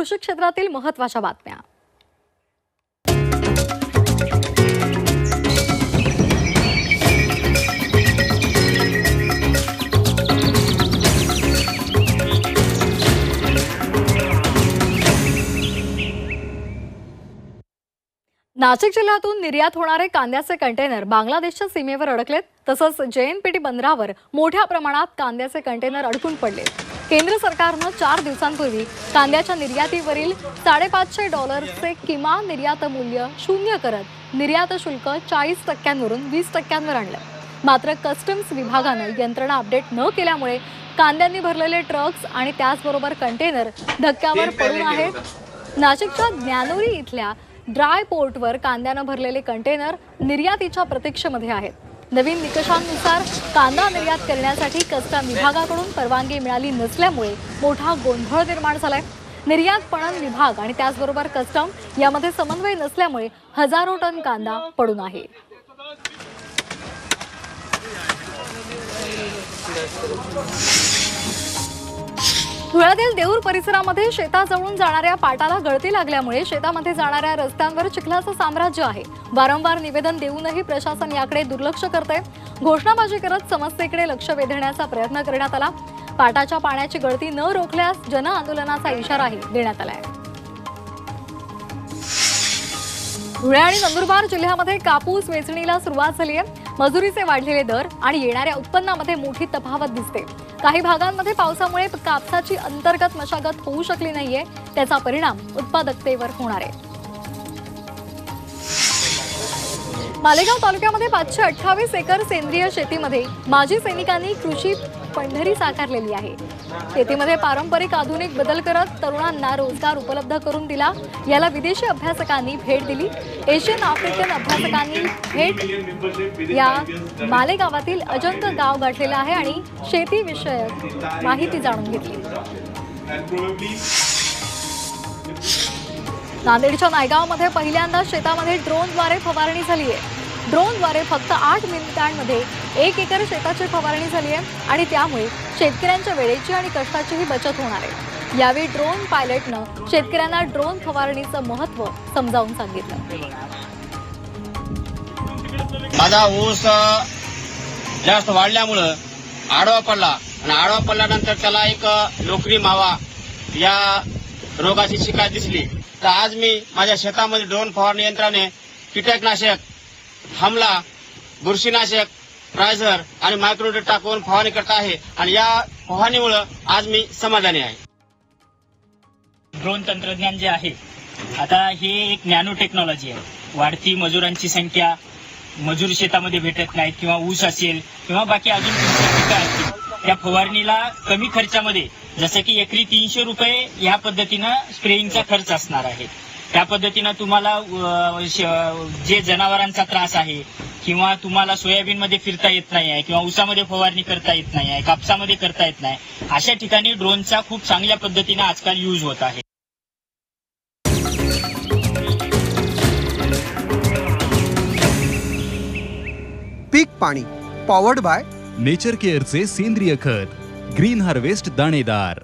कृषी क्षेत्रातील महत्त्वाच्या बातम्या. नाशिक जिल्ह्यातून निर्यात होणारे कांद्याचे कंटेनर बांगलादेशच्या सीमेवर अडकलेत तसंच जेएनपीटी बंदरावर मोठ्या प्रमाणात कांद्याचे कंटेनर अडकून पडले केंद्र सरकारनं चार दिवसांपूर्वी कांद्याच्या निर्यातीवरील साडेपाचशे डॉलर्सचे किमान निर्यात मूल्य शून्य करत निर्यात शुल्क चाळीस टक्क्यांवरून वीस टक्क्यांवर आणलं. मात्र कस्टम्स विभागानं यंत्रणा अपडेट न केल्यामुळे कांद्यांनी भरलेले ट्रक्स आणि त्याचबरोबर कंटेनर धक्क्यावर पडून आहेत. नाशिकच्या ज्ञानोरी इथल्या ड्राय पोर्टवर कांद्यानं भरलेले कंटेनर निर्यातीच्या प्रतीक्षेमध्ये आहेत. नवीन निकषांनुसार कांदा निर्यात करण्यासाठी कस्टम विभागाकडून परवानगी मिळाली नसल्यामुळे मोठा गोंधळ निर्माण झालाय. निर्यात पणन विभाग आणि त्याचबरोबर कस्टम यामध्ये समन्वय नसल्यामुळे हजारो टन कांदा पडून आहे. धुळ्यातील देऊर परिसरामध्ये शेताजवळून जाणाऱ्या पाटाला गळती लागल्यामुळे शेतामध्ये जाणाऱ्या रस्त्यांवर चिखलाचं साम्राज्य आहे. वारंवार निवेदन देऊनही प्रशासन याकडे दुर्लक्ष करत आहे घोषणाबाजी करत समस्येकडे लक्ष वेधण्याचा प्रयत्न करण्यात आला. पाटाच्या पाण्याची गळती न रोखल्यास जन आंदोलनाचा इशाराही देण्यात आलाय. धुळे आणि नंदुरबार जिल्ह्यामध्ये कापूस वेचणीला सुरुवात झाली आहे मजुरीचे वाढलेले दर आणि येणाऱ्या उत्पन्नामध्ये मोठी तफावत दिसते. काही भागांमध्ये पावसामुळे कापसाची अंतर्गत मशागत होऊ शकली नाहीये त्याचा परिणाम उत्पादकतेवर होणार आहे. मालेगाव तालुक्यामध्ये पाचशे अठ्ठावीस एकर सेंद्रिय शेतीमध्ये माजी सैनिकांनी कृषी पंढरी साकारलेली आहे. शेतीमध्ये पारंपरिक आधुनिक बदल करत तरुणांना रोजगार उपलब्ध करून दिला. याला विदेशी अभ्यासकांनी भेट दिली. एशियन आफ्रिकन अभ्यासकांनी भेट या मालेगावातील अजंत गाव गाठलेलं आहे आणि शेतीविषयक माहिती जाणून घेतली. नांदेडच्या नायगावमध्ये पहिल्यांदा शेतामध्ये ड्रोनद्वारे फवारणी झाली आहे ड्रोनद्वारे फक्त आठ मिनिटांमध्ये एक एकर शेताची फवारणी झाली आहे आणि त्यामुळे शेतकऱ्यांच्या वेळेची आणि कष्टाचीही बचत होणार आहे. यावेळी ड्रोन पायलटनं शेतकऱ्यांना ड्रोन फवारणीचं महत्त्व समजावून सांगितलं. माझा ऊस जास्त वाढल्यामुळं आडवा पडला आणि आडवा पडल्यानंतर त्याला एक नोकरी मावा या रोगाची शिकायत दिसली. तर आज मी माझ्या शेतामध्ये ड्रोन फवारणी यंत्राने कीटकनाशक हमला बुरशीनाशक प्रायझर आणि मायक्रोडेट टाकून फवारणी करत आहे आणि या फवारणीमुळे आज मी समाधानी आहे. ड्रोन तंत्रज्ञान जे आहे आता हे एक नॅनो टेक्नॉलॉजी आहे. वाढती मजुरांची संख्या मजूर शेतामध्ये भेटत नाहीत किंवा ऊस असेल किंवा बाकी अजून पिकं असतील त्या फवारणीला कमी खर्चामध्ये जसं की एकरी तीनशे रुपये या पद्धतीनं स्प्रेइंगचा खर्च असणार आहे. त्या पद्धतीनं तुम्हाला जे जनावरांचा त्रास आहे किंवा तुम्हाला सोयाबीन मध्ये फिरता येत नाही आहे किंवा ऊसामध्ये फवारणी करता येत नाही आहे कापसामध्ये करता येत नाही अशा ठिकाणी ड्रोनचा खूप चांगल्या पद्धतीनं आजकाल यूज होत आहे. पीक पाणी पॉवर्ड बाय नेचर केअरचे सेंद्रिय खत ग्रीन हार्वेस्ट दाणेदार.